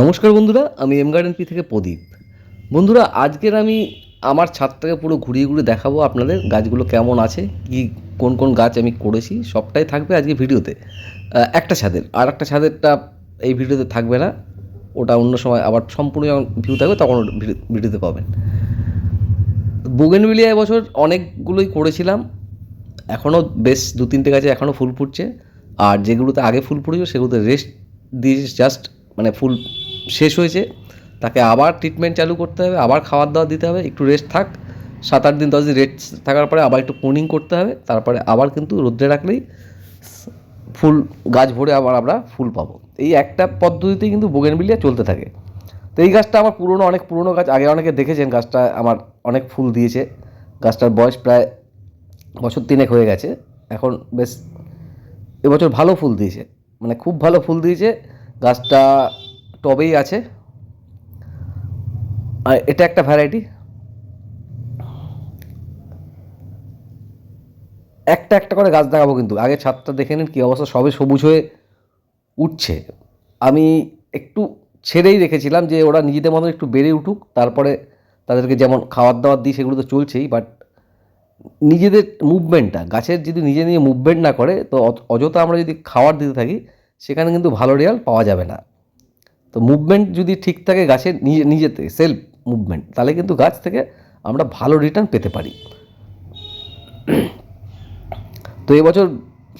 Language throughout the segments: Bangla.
নমস্কার বন্ধুরা, আমি এম গার্ডেন পি থেকে প্রদীপ। বন্ধুরা, আজকের আমি আমার ছাদটাকে পুরো ঘুরিয়ে ঘুরিয়ে দেখাবো আপনাদের, গাছগুলো কেমন আছে, কি, কোন কোন গাছ আমি করেছি, সবটাই থাকবে আজকে ভিডিওতে। একটা ছাদের, আর একটা ছাদেরটা এই ভিডিওতে থাকবে না, ওটা অন্য সময় আবার সম্পূর্ণ যখন ভিউ থাকবে তখন ভিডিওতে পাবেন। বুগেনভিলিয়া এবছর অনেকগুলোই করেছিলাম, এখনও বেশ দু তিনটে গাছে এখনও ফুল ফুটছে, আর যেগুলোতে আগে ফুল ফুটেছিল সেগুলোতে রেস্ট দিয়ে জাস্ট মানে ফুল শেষ হয়েছে। তাকে আবার ট্রিটমেন্ট চালু করতে হবে, আবার খাবার দাবার দিতে হবে, একটু রেস্ট থাক। সাত আট দিন, দশ দিন রেস্ট থাকার পরে আবার একটু প্রুনিং করতে হবে, তারপরে আবার কিন্তু রোদ্রে রাখলেই ফুল গাছ ভরে আবার আমরা ফুল পাবো। এই একটা পদ্ধতিতেই কিন্তু বোগেনবিলিয়া চলতে থাকে। তো এই গাছটা আমার পুরনো, অনেক পুরনো গাছ, আগে অনেকে দেখেছেন গাছটা আমার অনেক ফুল দিয়েছে। গাছটার বয়স প্রায় বছর তিনেক হয়ে গেছে। এখন বেশ, এবছর ভালো ফুল দিয়েছে। মানে খুব ভালো ফুল দিয়েছে। গাছটা টবেই আছে। আর এটা একটা ভ্যারাইটি একটা একটা করে গাছ দেখাবো কিন্তু। আগে ছাদটা দেখে নিন, কী অবস্থা? সবে সবুজ হয়ে উঠছে। আমি একটু ছেড়েই রেখেছিলাম যে ওরা নিজেদের মতন একটু বেড়ে উঠুক, তারপরে তাদেরকে যেমন খাবার দাবার দিই, সেগুলো তো চলছেই বাট নিজেদের মুভমেন্টটা গাছের যদি নিজে নিজে মুভমেন্ট না করে, তো অযথা আমরা যদি খাবার দিতে থাকি, সেখানে কিন্তু ভালো রেজাল্ট পাওয়া যাবে না। তো মুভমেন্ট যদি ঠিক থাকে গাছের নিজে, নিজেতে সেলফ মুভমেন্ট তাহলে কিন্তু গাছ থেকে আমরা ভালো রিটার্ন পেতে পারি। তো এবছর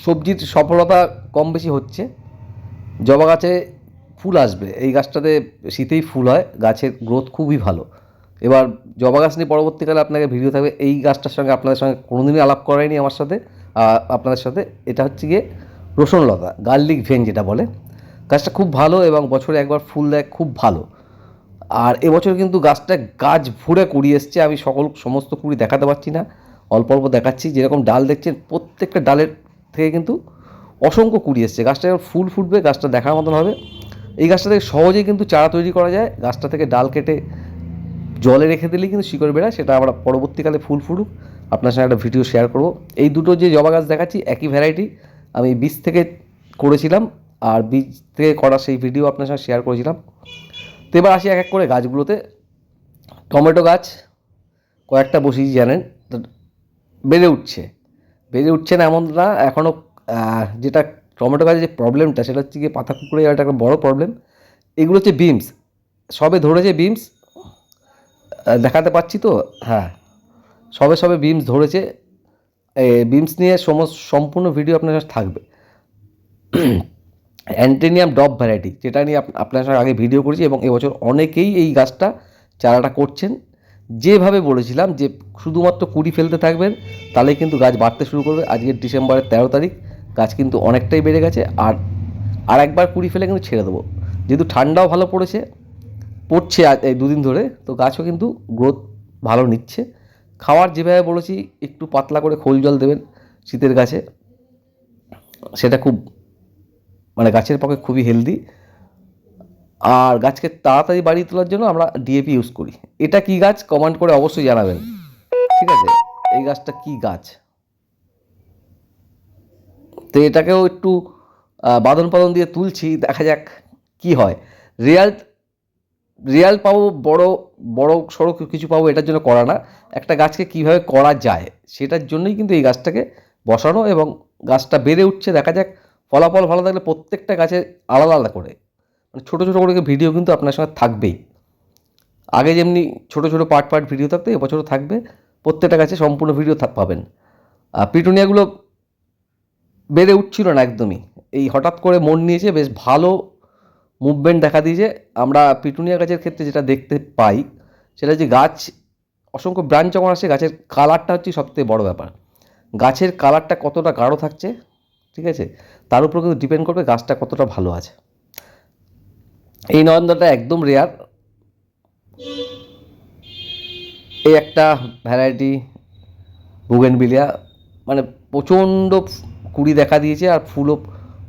সবজির সফলতা কম বেশি হচ্ছে। জবা গাছে ফুল আসবে, এই গাছটাতে শীতেই ফুল হয়, গাছের গ্রোথ খুবই ভালো। এবার জবা গাছ নিয়ে পরবর্তীকালে আপনাকে ভিডিও থাকবে, এই গাছটার সঙ্গে আপনাদের সঙ্গে কোনোদিনই আলাপ করায়নি আমার সাথে আপনাদের সাথে, এটা হচ্ছে গিয়ে রসুনলতা গার্লিক ভেন যেটা বলে। গাছটা খুব ভালো এবং বছরে একবার ফুল দেয় খুব ভালো। আর এবছর কিন্তু গাছটা গাছ ভরে কুড়ি এসছে, আমি সকল, সমস্ত কুড়ি দেখাতে পারছি না। অল্প অল্প দেখাচ্ছি, যেরকম ডাল দেখছেন, প্রত্যেকটা ডালের থেকে কিন্তু অসংখ্য কুড়ি এসছে। গাছটা যখন ফুল ফুটবে, গাছটা দেখার মতন হবে। এই গাছটা থেকে সহজেই কিন্তু চারা তৈরি করা যায়। গাছটা থেকে ডাল কেটে জলে রেখে দিলেই কিন্তু শিকড় বেড়ায় সেটা আমরা পরবর্তীকালে ফুল ফুটুক। আপনার সঙ্গে একটা ভিডিও শেয়ার করব। এই দুটো যে জবা গাছ দেখাচ্ছি, একই ভ্যারাইটি আমি বীজ থেকে করেছিলাম। আর বীজ থেকে করা সেই ভিডিও আপনার সঙ্গে শেয়ার করেছিলাম। তো এবার আসি এক এক করে গাছগুলোতে। টমেটো গাছ কয়েকটা বসিয়েছি জানেন বেড়ে উঠছে। বেড়ে উঠছে না এমন না এখনও যেটা টমেটো গাছের যে প্রবলেমটা সেটা হচ্ছে গিয়ে পাতা কুকুরে একটা বড় প্রবলেম এগুলো হচ্ছে বিমস সবে ধরেছে বিমস দেখাতে পাচ্ছি তো? হ্যাঁ। সবে সবে বিমস ধরেছে। বিমস নিয়ে সমস্ত সম্পূর্ণ ভিডিও আপনার কাছে থাকবে। অ্যান্টেনিয়াম ডব ভ্যারাইটি, যেটা নিয়ে আপনার সঙ্গে আগে ভিডিও করেছি এবং এবছর অনেকেই এই গাছটা চারাটা করছেন। যেভাবে বলেছিলাম যে শুধুমাত্র কুড়ি ফেলতে থাকবেন, তাহলেই কিন্তু গাছ বাড়তে শুরু করবে। আজকের ডিসেম্বরের তেরো তারিখ, গাছ কিন্তু অনেকটাই বেড়ে গেছে। আর আর একবার কুড়ি ফেলে কিন্তু ছেড়ে দেবো। যেহেতু ঠান্ডাও ভালো পড়েছে, পড়ছে এই দুদিন ধরে, তো গাছও কিন্তু গ্রোথ ভালো নিচ্ছে। খাওয়ার যেভাবে বলেছি, একটু পাতলা করে খোল জল দেবেন শীতের গাছে, সেটা খুব মানে গাছের পক্ষে খুবই হেলদি আর গাছকে তাড়াতাড়ি বাড়িয়ে তোলার জন্য আমরা ডিএপি ইউজ করি। এটা কি গাছ? কমেন্ট করে অবশ্যই জানাবেন। ঠিক আছে? এই গাছটা কি গাছ? তো এটাকেও একটু বাদন পাদন দিয়ে তুলছি, দেখা যাক কি হয়। রিয়াল রিয়াল পাবো, বড় বড় সড়ক কিছু পাবো, এটার জন্য করা না। একটা গাছকে কীভাবে করা যায়, সেটার জন্যই কিন্তু এই গাছটাকে বসানো এবং গাছটা বেড়ে উঠছে, দেখা যাক ফলাফল ভালো থাকলে প্রত্যেকটা গাছে আলাদা আলাদা করে। মানে ছোটো ছোটো করে ভিডিও কিন্তু আপনার সঙ্গে থাকবেই। আগে যেমনি ছোটো ছোটো পার্ট পার্ট ভিডিও থাকতো, এবছরও থাকবে। প্রত্যেকটা গাছে সম্পূর্ণ ভিডিও পাবেন। আর পিটুনিয়াগুলো বেড়ে উঠছিল না একদমই। এই হঠাৎ করে মন নিয়েছে, বেশ ভালো মুভমেন্ট দেখা দিয়েছে। আমরা পিটুনিয়া গাছের ক্ষেত্রে যেটা দেখতে পাই, সেটা যে গাছ, অসংখ্য ব্রাঞ্চ যখন আসে গাছের কালারটা হচ্ছে সবথেকে বড় ব্যাপার। গাছের কালারটা কতটা গাঢ় থাকছে ঠিক আছে? তার উপর কিন্তু ডিপেন্ড করবে গাছটা কতটা ভালো আছে। এই নয়নদাটা একদম রেয়ার এই একটা ভ্যারাইটি বুগেনবিলিয়া মানে প্রচণ্ড কুড়ি দেখা দিয়েছে আর ফুলও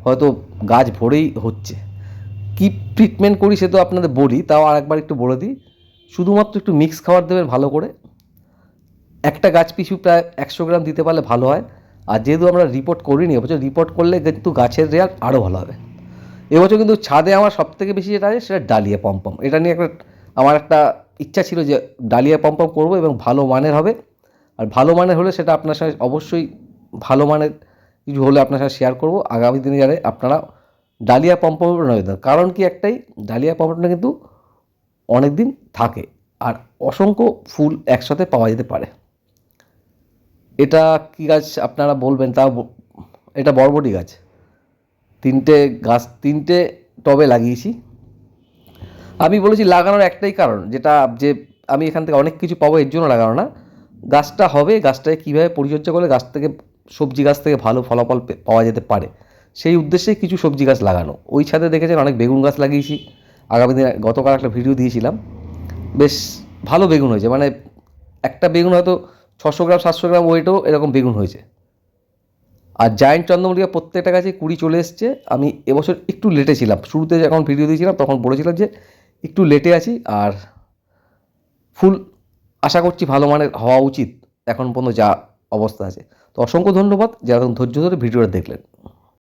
হয়তো গাছ ভরেই হচ্ছে। কি ট্রিটমেন্ট করি সে তো আপনাদের বলি, তাও আরেকবার একটু বলে দিই। শুধুমাত্র একটু মিক্স খাবার দেবেন ভালো করে। একটা গাছ পিছু প্রায় একশো গ্রাম দিতে পারলে ভালো হয়। আর যেহেতু আমরা রিপোর্ট করিনি এবছর রিপোর্ট করলে কিন্তু গাছের রেয়ার আরও ভালো হবে। এবছর কিন্তু ছাদে আমার সব থেকে বেশি যেটা আছে সেটা ডালিয়া পম্পম এটা নিয়ে একটা, আমার একটা ইচ্ছা ছিল যে ডালিয়া পম্পম করব এবং ভালো মানের হবে। আর ভালো মানের হলে সেটা আপনার সাথে অবশ্যই ভালো মানের কিছু হলে আপনার সাথে শেয়ার করব। আগামী দিনে যাতে আপনারা ডালিয়া পম্পমের নয় কারণ কি একটাই, ডালিয়া পম্পমটা কিন্তু অনেক দিন থাকে। আর অসংখ্য ফুল একসাথে পাওয়া যেতে পারে। এটা কী গাছ আপনারা বলবেন? তা এটা বরবটি গাছ। তিনটে গাছ, তিনটে টবে লাগিয়েছি। আমি বলেছি লাগানোর একটাই কারণ, যেটা যে আমি এখান থেকে অনেক কিছু পাবো, এর জন্য লাগানো না। গাছটা হবে, গাছটাকে কীভাবে পরিচর্যা করলে গাছ থেকে, সবজি গাছ থেকে ভালো ফলাফল পাওয়া যেতে পারে? সেই উদ্দেশ্যে কিছু সবজি গাছ লাগানো। ওই ছাদে দেখেছেন অনেক বেগুন গাছ লাগিয়েছি। আগামী দিনে গতকাল একটা ভিডিও দিয়েছিলাম। বেশ ভালো বেগুন হয়েছে। মানে একটা বেগুন হয়তো ছশো গ্রাম, সাতশো গ্রাম ওয়েটও এরকম বেগুন হয়েছে। আর জায়েন্ট চন্দ্রমল্লিকা প্রত্যেকটা গাছে কুড়ি চলে এসছে। আমি এবছর একটু লেটে ছিলাম। শুরুতে যখন ভিডিও দিয়েছিলাম, তখন বলেছিলাম যে একটু লেটে আছি আর ফুল আশা করছি ভালো মানের হওয়া উচিত। এখন পর্যন্ত যা অবস্থা আছে। তো অসংখ্য ধন্যবাদ। যারা ধৈর্য ধরে ভিডিওটা দেখলেন।